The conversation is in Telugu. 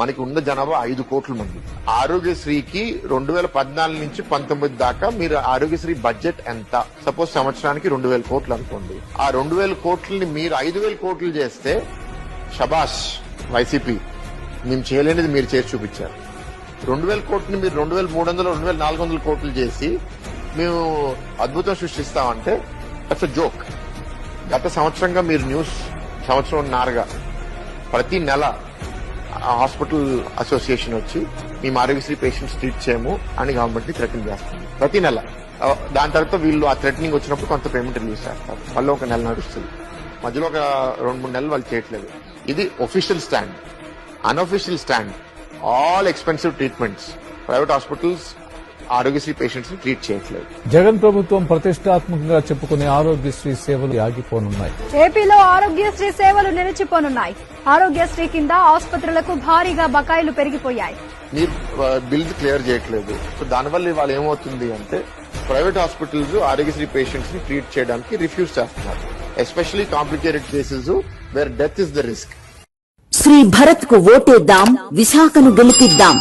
మనకి ఉన్న జనాభా ఐదు కోట్ల మంది. ఆరోగ్యశ్రీకి రెండు వేల పద్నాలుగు నుంచి పంతొమ్మిది దాకా మీరు ఆరోగ్యశ్రీ బడ్జెట్ ఎంత? సపోజ్ సంవత్సరానికి రెండు వేల కోట్లు అనుకోండి. ఆ రెండు వేల కోట్లని మీరు ఐదు వేల కోట్లు చేస్తే షబాష్ వైసీపీ మేము చేయలేనిది మీరు చేసి చూపించారు. రెండు వేల కోట్లని మీరు రెండు వేల మూడు వందలు రెండు వేల నాలుగు వందల కోట్లు చేసి మేము అద్భుతం సృష్టిస్తామంటే దట్స్ జోక్ గత సంవత్సరంగా మీరు న్యూస్ సంవత్సరం నారుగా ప్రతి నెల హాస్పిటల్ అసోసియేషన్ వచ్చి మేము ఆరోగ్యశ్రీ పేషెంట్స్ ట్రీట్ చేయము అని గవర్నమెంట్ని థ్రెటన్ చేస్తుంది. ప్రతి నెల. దాని తర్వాత వీళ్ళు ఆ థ్రెటనింగ్ వచ్చినప్పుడు కొంత పేమెంట్ రిలీజ్ చేస్తారు. మళ్ళీ ఒక నెల నడుస్తుంది. మధ్యలో ఒక రెండు మూడు నెలలు వాళ్ళు చేయట్లేదు. ఇది official stand unofficial stand all expensive treatments private hospitals Aarogyasri పేషెంట్స్ని treat చేయట్లేదు. జగన్ ప్రభుత్వం ప్రతిష్టాత్మకంగా చెప్పుకునే ఆరోగ్యశ్రీ సేవలు ఆగిపోనున్నాయి. ఏపీలో ఆరోగ్యశ్రీ సేవలు నిలిచిపోనున్నాయి. ఆరోగ్యశ్రీ కింద ఆసుపత్రులకు భారీగా బకాయిలు పెరిగిపోయాయి. మీరు బిల్స్ క్లియర్ చేయట్లేదు. సో దానివల్ల ఇవాళ ఏమవుతుంది అంటే ప్రైవేట్ హాస్పిటల్స్ ఆరోగ్యశ్రీ పేషెంట్స్ని ట్రీట్ చేయడానికి రిఫ్యూజ్ చేస్తున్నారు. Especially complicated cases where death is the risk Shri భరత్కు ఓటేద్దాం విశాఖను గెలిపిద్దాం.